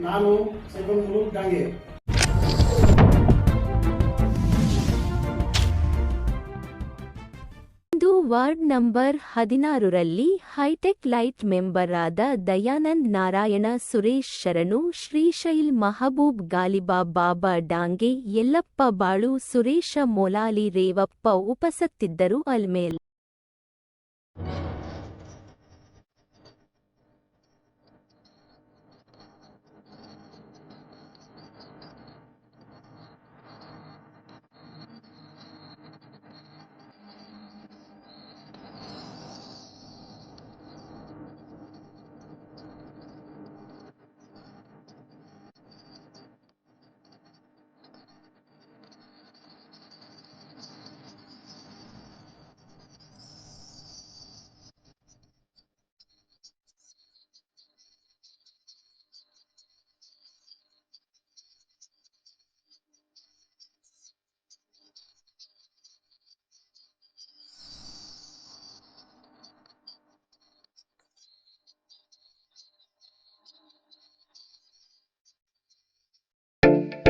ನಾನು Sangamaguru Dange ward number ಹದಿನಾರರಲ್ಲಿ hitech light member ಆದ ದಯಾನಂದ್ ನಾರಾಯಣ, ಸುರೇಶ್ ಶರಣು, ಶ್ರೀಶೈಲ್ ಮಹಬೂಬ್, ಗಾಲಿಬಾ ಬಾಬಾ ಡಾಂಗೆ, ಯಲ್ಲಪ್ಪ ಬಾಳು, ಸುರೇಶ ಮೊಲಾಲಿ ರೇವಪ್ಪ ಉಪಸತ್ತಿದ್ದರು ಅಲ್ಮೇಲ್. you